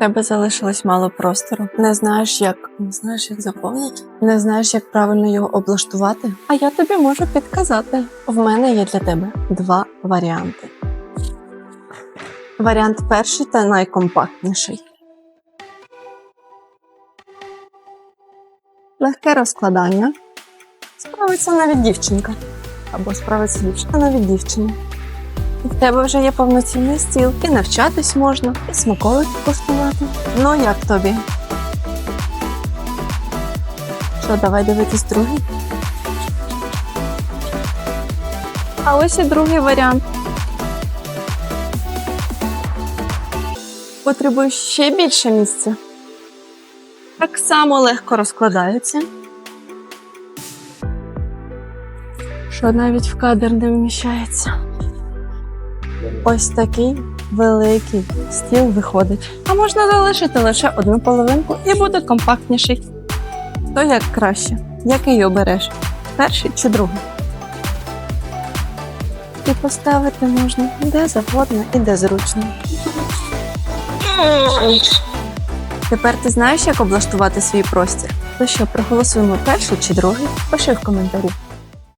тебе залишилось мало простору. Не знаєш, як не знаєш, як заповнити, не знаєш, як правильно його облаштувати. А я тобі можу підказати. В мене є для тебе два варіанти. Варіант перший та найкомпактніший. Легке розкладання. Справиться навіть дівчинка. Або справиться дівчинка навіть дівчина. В тебе вже є повноцінний стіл. І навчатись можна, і смаколики куштувати. Ну як тобі? Що, давай дивитись другий? А ось і другий варіант. Потребуєш ще більше місця. Так само легко розкладається. Що навіть в кадр не вміщається. Ось такий великий стіл виходить. А можна залишити лише одну половинку і буде компактніший. То як краще, який обереш? Перший чи другий? І поставити можна де завгодно і де зручно. Тепер ти знаєш, як облаштувати свій простір? То що, проголосуємо перший чи другий? Пиши в коментарі.